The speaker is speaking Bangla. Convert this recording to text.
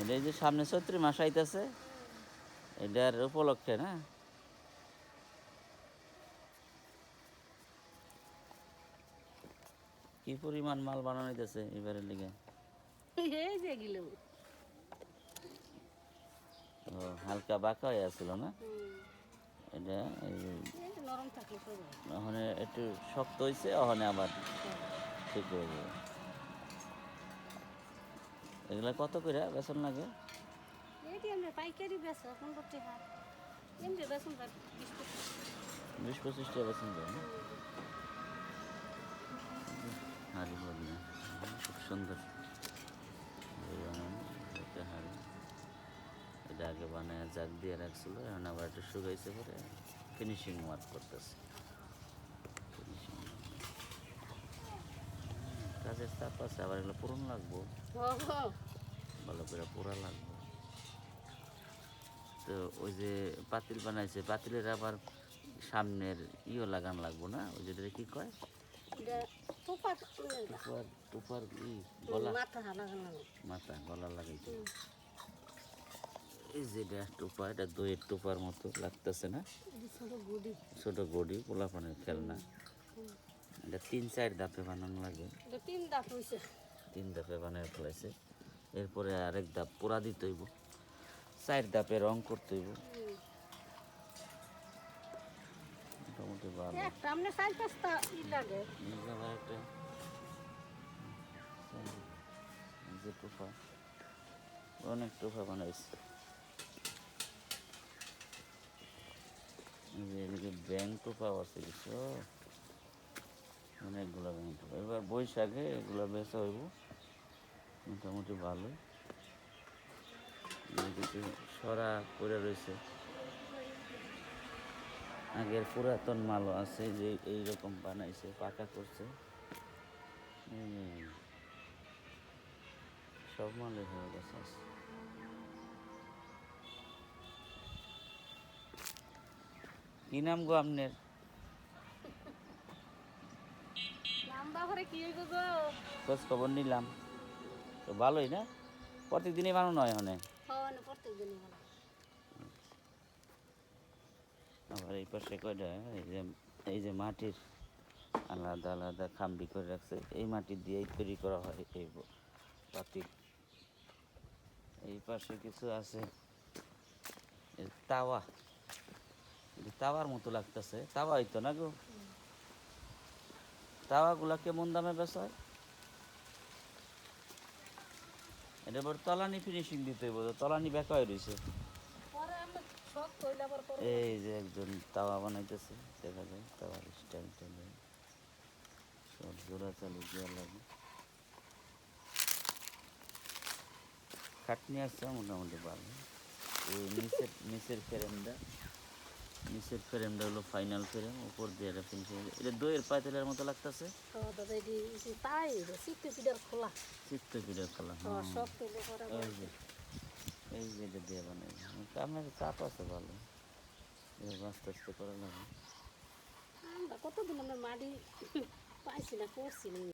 এটা এই যে সামনে চৈত্রী মাস আইতেছে এটার উপলক্ষে না? কি পরিমাণ মাল বানানো হইতেছে এবারের লিগে? ও হালকা বাঁকা হয়ে আসছিল না? এটা এই নরম থাকলে ওখানে একটু শক্ত হয়েছে ওখানে আবার ঠিক হয়ে যাবে। এগুলা কত করে বেতন লাগে? এইটি আমরা পাইকারি এখন করতে হাত এমনি বেসন বিশ পঁচিশ। টাকা বেতন দেয় না? হাড়ি বলি খুব সুন্দর। হাড়ি। এটা আগে বানায় জাগ দিয়ে রাখছিল এখন আবার একটু শুকাইছে পরে ফিনিশিং ওয়ার্ক করতেছে। কাজের চাপ আছে আবার এগুলো পূরণ লাগবো। ভালো করে পোড়া লাগবে। তো ওই যে পাতিল বানাইছে পাতিলের আবার সামনের ইও লাগান লাগবো না? ওই যেটা কি কয়? টুপার টুপার ই গলা। মাথা গলা লাগাইছে। এই যেটা টুপা এটা দইয়ের টুপার মতো লাগতেছে না? ছোট গুড়ি ছোট গড়ি পোলাপানের খেলনা। এটা তিন চার ধাপে বানানো লাগে। তিন দাঁত হয়েছে তিন ধাপে বানিয়ে ফেলাইছে। এরপরে আরেক ধাপ পোড়া দিতে হইব। চার ধাপে রং করতে হইব। মোটামুটি ভালো। একটা চার পাঁচটা ই লাগে। নিজে আবার একটা যে টোফা অনেক টোফা বানাইছে। এদিকে ব্যাংক টোফাও আছে কিছু অনেকগুলো ব্যাংক টোফা এবার বৈশাখে এগুলো বেচা হইব। মোটামুটি ভালো কিছু সরা পড়ে রয়েছে। আগের পুরাতন মালও আছে যে এইরকম বানাইছে, পাকা করছে। সব মালে হয়ে গেছে আজকে। কি নাম গো আপনার লম্বা করে কি হইব গো খোঁজ খবর নিলাম। তো ভালোই না? প্রত্যেকদিনই বানানো হয় ওখানে ভালো। আবার এই পাশে কয়টা? এই যে এই যে মাটির আলাদা আলাদা খাম্বি করে রাখছে। এই মাটি দিয়েই তৈরি করা হয় এই ব- পাতিল এই পাশে কিছু আছে। তাওয়া। তাওয়ার মতো লাগতেছে। তাওয়া হইতো না গো? তাওয়াগুলা কেমন দামে বেচা হয়? এটা এবার তলানি ফিনিশিং দিতে হইব তলানি বেকা হয়ে রয়েছে পরে এই যে একজন তাওয়া বানাইতেছে দেখা যায় তাওয়ার স্টাইলটা নেই। সব জোড়া চালু দেওয়া লাগে। খাটনি আসছে মোটামুটি ভালো। এই নিচের নিচের ফ্রেমটা নিচের ফ্রেমটা হলো ফাইনাল ফ্রেম উপর দিয়ে এটা ফিনিশিং এটা দইয়ের পাতিলের মতো লাগতেছে। তাই সিক্তি পিঠার খোলা। চিত্ত পিঠের পরে এই যে এই যে এটা দিয়ে বানাই। কামের চাপ আছে ভালো। আস্তে আস্তে করা লাগে। কতদিন আমরা মাটি পাইছি না করছি না।